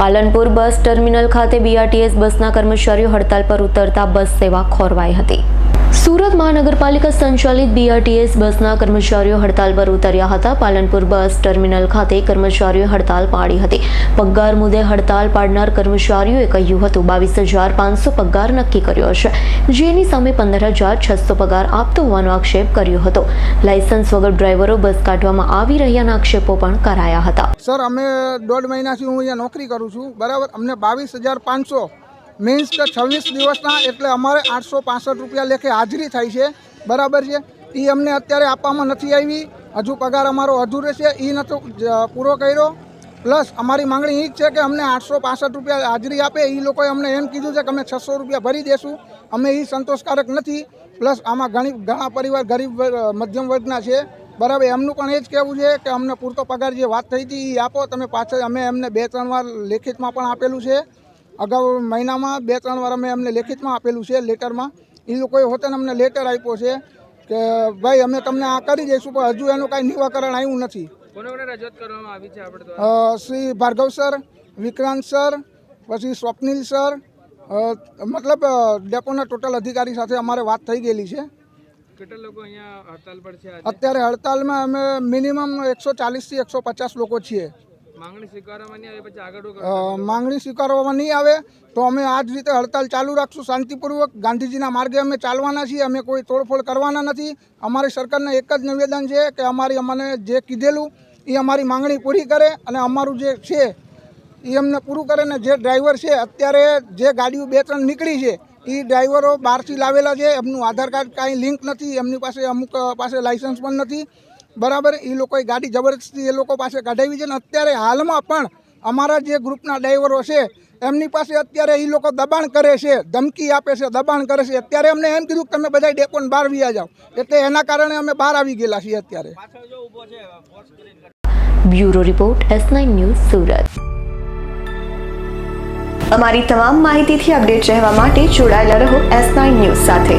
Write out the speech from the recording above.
Palanpur bus terminal ખાતે BRTS બસના કર્મચારીઓ હડતાલ પર ઉતરતા બસ સેવા ખોરવાઈ હતી. સુરત મહાનગરપાલિકા સંચાલિત બીઆરટીએસ બસના કર્મચારીઓ હડતાલ પર ઉતર્યા હતા. પાલનપુર બસ ટર્મિનલ ખાતે કર્મચારીઓએ હડતાલ પાડી હતી. પગાર મુદ્દે હડતાલ પાડનાર કર્મચારીઓએ કહ્યું હતું, બાવીસ હજાર પાંચસો પગાર નક્કી કર્યો છે જેની સામે પંદર હજાર છસો પગાર આપતો હોવાનો આક્ષેપ કર્યો હતો. લાયસન્સ વગર ડ્રાઈવરો બસ કાઢવામાં આવી રહ્યાના આક્ષેપો પણ કરાયા હતા. સર, અમે દોઢ મહિનાથી હું અહીંયા નોકરી કરું છું. બરાબર? અમને બાવીસ હજાર પાંચસો મીન્સ કે છવ્વીસ દિવસના એટલે અમારે આઠસો પાસઠ રૂપિયા લેખે હાજરી થાય છે. બરાબર છે? એ અમને અત્યારે આપવામાં નથી આવી. હજુ પગાર અમારો અધૂરો છે. એ નતો પૂરો કર્યો. પ્લસ અમારી માંગણી એ જ છે કે અમને આઠસો પાસઠ રૂપિયા હાજરી આપે. એ લોકોએ અમને એમ કીધું છે કે અમે છસો રૂપિયા ભરી દેશું. અમે એ સંતોષકારક નથી. પ્લસ આમાં ઘણી, ઘણા પરિવાર ગરીબ મધ્યમ વર્ગના છે. બરાબર, એમનું પણ એ જ કહેવું છે કે અમને પૂરતો પગાર જે વાત થઈ હતી એ આપો. તમે પાછળ અમે એમને બે, ત્રણ વાર લેખિતમાં પણ આપેલું છે. અગાઉ મહિનામાં બે ત્રણ વાર અમે એમને લેખિતમાં આપેલું છે લેટરમાં. એ લોકોએ હોતે અમને લેટર આપ્યો છે કે ભાઈ અમે તમને આ કરી દઈશું પણ હજુ એનું કાંઈ નિવાકરણ આવ્યું નથી. શ્રી ભાર્ગવ સર વિક્રાંત સર પછી સ્વપ્નિલ સર મતલબ ડેપોના ટોટલ અધિકારી સાથે અમારે વાત થઈ ગયેલી છે. કેટલા લોકો અહીંયા હડતાલ પર છે અત્યારે હડતાલમાં અમે મિનિમમ એકસો ચાલીસથી એકસો પચાસ લોકો છીએ. માંગણી સ્વીકારવામાં નહીં આવે તો અમે આ જ રીતે હડતાલ ચાલુ રાખશું શાંતિપૂર્વક. ગાંધીજીના માર્ગે અમે ચાલવાના છીએ, અમે કોઈ તોડફોડ કરવાના નથી. અમારી સરકારને એક જ નિવેદન છે કે અમારી અમને જે કીધેલું, એ અમારી માંગણી પૂરી કરે અને અમારું જે છે, એ અમને પૂરું કરે ને જે ડ્રાઈવર છે, અત્યારે જે ગાડીઓ બે ત્રણ નીકળી છે, એ ડ્રાઈવરો બહારથી લાવેલા છે. એમનું આધાર કાર્ડ કાંઈ લિંક નથી, એમની પાસે અમુક પાસે લાઇસન્સ પણ નથી. બરાબર? એ લોકોએ ગાડી જબરદસ્તી એ લોકો પાસે કઢાવી છે ને અત્યારે હાલમાં પણ અમારા જે ગ્રુપના ડ્રાઈવરો છે એમની પાસે અત્યારે એ લોકો દબાણ કરે છે ધમકી આપે છે દબાણ કરે છે. અત્યારે અમને એમ કીધું કે તમે બધા ડેપોને બહાર વ્યા જાઓ. એટલે એના કારણે અમે બહાર આવી ગયેલા છીએ અત્યારે. Bureau report S nine news Surat. અમારી તમામ માહિતીથી અપડેટ રહેવા માટે જોડાયેલા રહો એસ નાઇન ન્યૂઝ સાથે.